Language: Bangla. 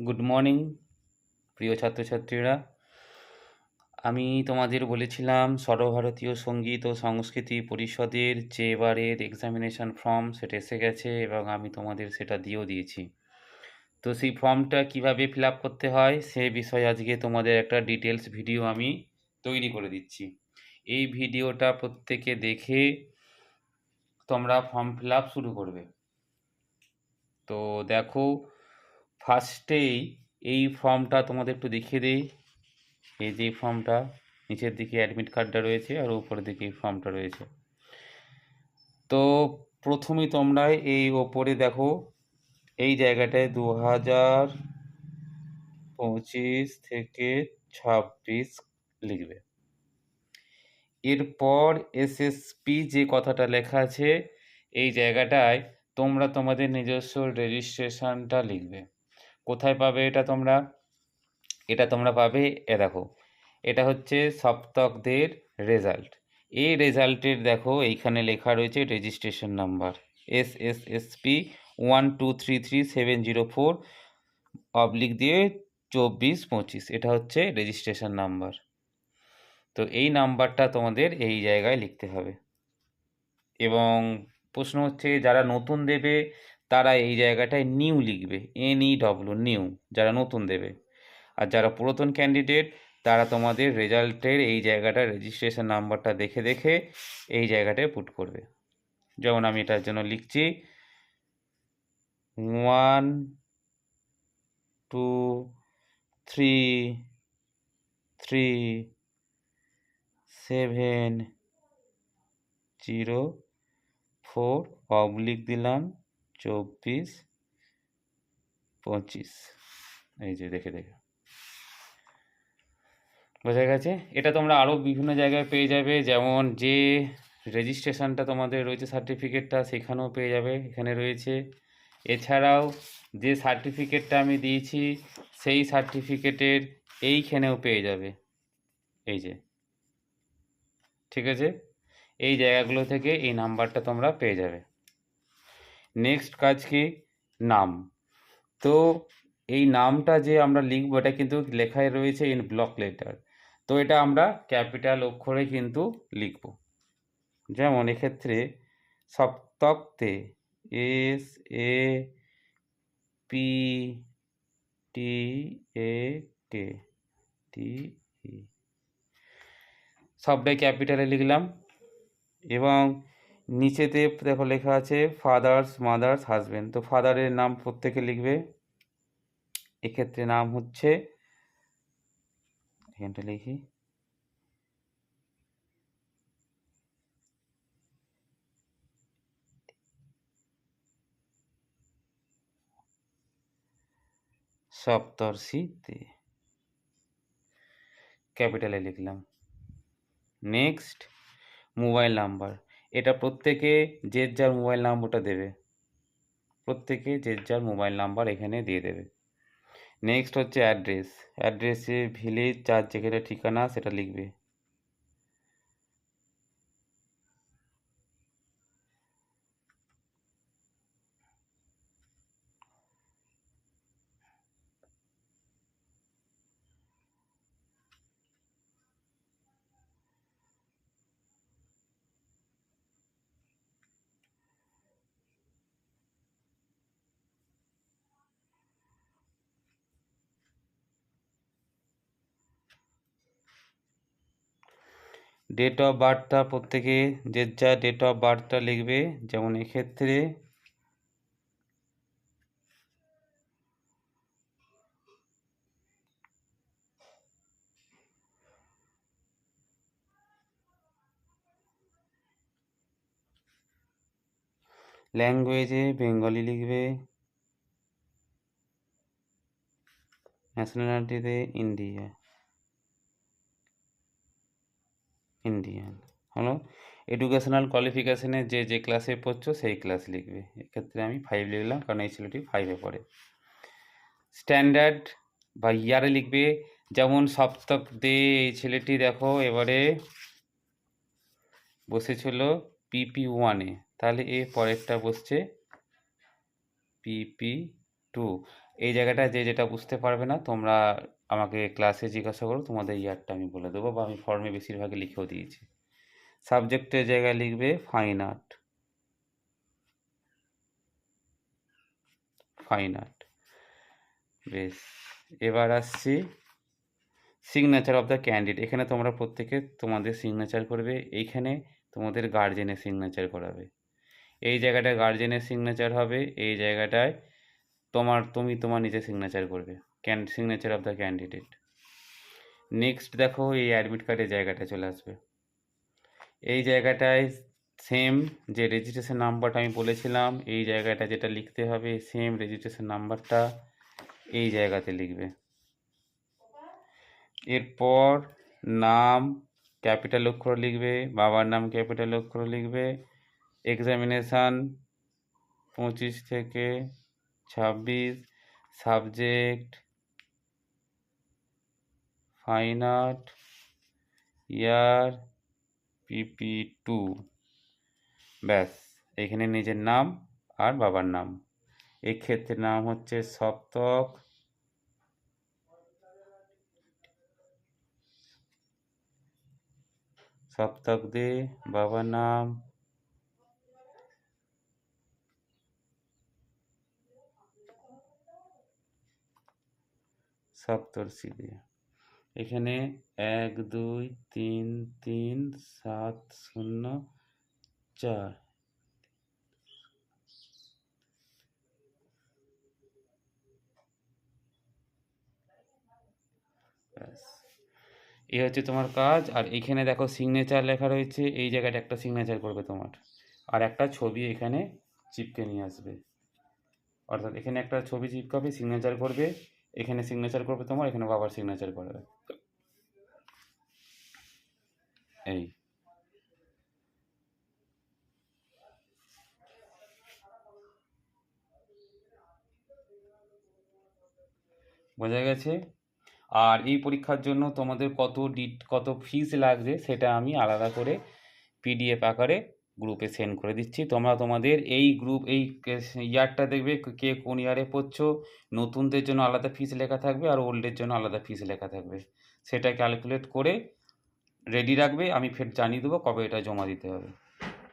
গুড মর্নিং, প্রিয় ছাত্রছাত্রীরা। আমি তোমাদের বলেছিলাম, সর্বভারতীয় সংগীত ও সংস্কৃতি পরিষদের যে এবারের এক্সামিনেশন ফর্ম সেটা এসে গেছে এবং আমি তোমাদের সেটা দিয়েও দিয়েছি। তো সেই ফর্মটা কীভাবে ফিল করতে হয় সে বিষয়ে আজকে তোমাদের একটা ডিটেলস ভিডিও আমি তৈরি করে দিচ্ছি। এই ভিডিওটা প্রত্যেকে দেখে তোমরা ফর্ম ফিল শুরু করবে। তো দেখো ফার্স্টেই এই ফর্মটা তোমাদের একটু দেখিয়ে দিই। এই যে ফর্মটা নিচের দিকে অ্যাডমিট কার্ডটা রয়েছে আর উপরের দিকে এই ফর্মটা রয়েছে। তো প্রথমেই তোমরা এই ওপরে দেখো, এই জায়গাটায় দু হাজার পঁচিশ থেকে ছাব্বিশ লিখবে। এরপর এসএসপি যে কথাটা লেখা আছে, এই জায়গাটায় তোমরা তোমাদের নিজস্ব রেজিস্ট্রেশনটা লিখবে। কোথায় পাবে এটা তোমরা? এটা তোমরা পাবে, এ দেখো। এটা হচ্ছে সপ্তকদের রেজাল্ট এই রেজাল্টের দেখো, এইখানে লেখা রয়েছে registration number S S S P one two three three seven zero four oblique দিয়ে চব্বিশ পঁচিশ। এটা হচ্ছে রেজিস্ট্রেশন নাম্বার তো এই নাম্বারটা তোমাদের এই জায়গায় লিখতে হবে। এবং প্রশ্ন হচ্ছে, যারা নতুন দেবে তারা এই জায়গাটায় নিউ লিখবে এন ই ডব্লু নিউ যারা নতুন দেবে। আর যারা পুরাতন ক্যান্ডিডেট তারা তোমাদের রেজাল্টের এই জায়গাটা রেজিস্ট্রেশন নাম্বারটা দেখে দেখে এই জায়গাটায় পুট করবে। যেমন আমি এটার জন্য লিখছি one two three three seven zero four oblique দিলাম। চব্বিশ, পঁচিশ। এই যে দেখে দেখে। বোঝা গেছে? এটা তোমরা আরও বিভিন্ন জায়গায় পেয়ে যাবে। যেমন যে রেজিস্ট্রেশনটা তোমাদের রয়েছে সার্টিফিকেটটা, সেখানেও পেয়ে যাবে। এখানে রয়েছে। এছাড়াও যে সার্টিফিকেটটা আমি দিয়েছি, সেই সার্টিফিকেটের এইখানেও পেয়ে যাবে। এই যে। ঠিক আছে? এই জায়গাগুলো থেকে এই নাম্বারটা তোমরা পেয়ে যাবে। নেক্সট কাজ কি? নাম। তো এই নামটা যে আমরা লিখব, এটা কিন্তু লেখায় রয়েছে ইন ব্লক লেটার তো এটা আমরা ক্যাপিটাল অক্ষরে কিন্তু লিখব। যেমন এক্ষেত্রে সপ্তকতে S A P T A K T সবটাই ক্যাপিটালে লিখলাম। এবং নিচেতে দেখো লেখা আছে ফাদার্স মাদার্স হাজবেন্ড তো ফাদারের নাম প্রত্যেকে লিখবে। এক্ষেত্রে নাম হচ্ছে, এখানটা লিখি। সপ্তর্ষি দে ক্যাপিটালে লিখলাম। নেক্সট মোবাইল নাম্বার এটা প্রত্যেকে যে যার মোবাইল নাম্বারটা দেবে। প্রত্যেকে যে যার মোবাইল নাম্বার এখানে দিয়ে দেবে। নেক্সট হচ্ছে অ্যাড্রেস অ্যাড্রেসে ভিলেজ যার যেখানে ঠিকানা সেটা লিখবে। ডেট অফ বার্থটা প্রত্যেকে যে যা ডেট অফ বার্থটা লিখবে, যেমন এক্ষেত্রে ল্যাঙ্গুয়েজে বেঙ্গলি লিখবে ন্যাশনালিটিতে ইন্ডিয়া ইন্ডিয়ান হলো? এডুকেশনাল কোয়ালিফিকেশানে যে যে ক্লাসে পড়ছো, সেই ক্লাস লিখবে। এক্ষেত্রে আমি ফাইভ লিখলাম, কারণ এই ছেলেটি ফাইভে পড়ে। স্ট্যান্ডার্ড বা ইয়ারে লিখবে, যেমন সপ্তক দে, এই ছেলেটি দেখো, এবারে বসেছিল পিপি ওয়ানে তাহলে এ পরেরটা বসছে পিপি টু এই জায়গাটায় যে যেটা বুঝতে পারবে না, তোমরা আমাকে ক্লাসে জিজ্ঞাসা করো, তোমাদের ইয়ারটা আমি বলে দেবো বা আমি ফর্মে বেশিরভাগই লিখেও দিয়েছি। সাবজেক্টের জায়গায় লিখবে ফাইন আর্ট ফাইন আর্ট বেশ, এবার আসছি সিগনেচার অফ দ্য ক্যান্ডিডেট এখানে তোমরা প্রত্যেকে তোমাদের সিগনেচার করবে, এইখানে তোমাদের গার্জেনের সিগনেচার করাবে। এই জায়গাটায় গার্জেনের সিগনেচার হবে, এই জায়গাটায় তোমার, তুমি তোমার নিজে সিগনেচার করবে। Can signature of the candidate next দেখো এই অ্যাডমিট কার্ডের জায়গাটা চলে আসবে। এই জায়গাটায় সেম যে রেজিস্ট্রেশন নাম্বারটা আমি বলেছিলাম, এই জায়গাটা যেটা লিখতে হবে সেম রেজিস্ট্রেশন নাম্বারটা এই জায়গাতে লিখবে। এরপর নাম ক্যাপিটাল অক্ষর লিখবে, বাবার নাম ক্যাপিটাল অক্ষর লিখবে এক্সামিনেশান পঁচিশ থেকে ছাব্বিশ subject fine art year P P two ব্যাস, এখানে নিজের নাম আর বাবার নাম। এই ক্ষেত্রে নাম হচ্ছে সপ্তক। সপ্তক দে, বাবার নাম। সপ্তর্ষি দিয়ে এখানে এক, দুই, তিন তিন, সাত, শূন্য, চার। এই হচ্ছে তোমার কাজ। আর এখানে দেখো সিগনেচার লেখা রয়েছে। এই জায়গাটা একটা সিগনেচার করবে তোমার। আর একটা ছবি এখানে চিপকে নিয়ে আসবে। অর্থাৎ এখানে একটা ছবি চিপকাবে সিগনেচার করবে। এখানে সিগনেচার করবে তোমার, এখানে বাবার সিগনেচার করবে। এই। বোঝা গেছে? আর এই পরীক্ষার জন্য তোমাদের কত ডিট কত ফিস লাগবে সেটা আমি আলাদা করে পিডিএফ আকারে গ্রুপে সেন্ড করে দিচ্ছি। তোমরা তোমাদের এই গ্রুপ এই ইয়ারটা দেখবে কে কোন ইয়ারে পড়ছো। নতুনদের জন্য আলাদা ফিস লেখা থাকবে আর ওল্ডের জন্য আলাদা ফিস লেখা থাকবে। সেটা ক্যালকুলেট করে রেডি রাখবে। আমি ফের জানিয়ে দেবো কবে এটা জমা দিতে হবে।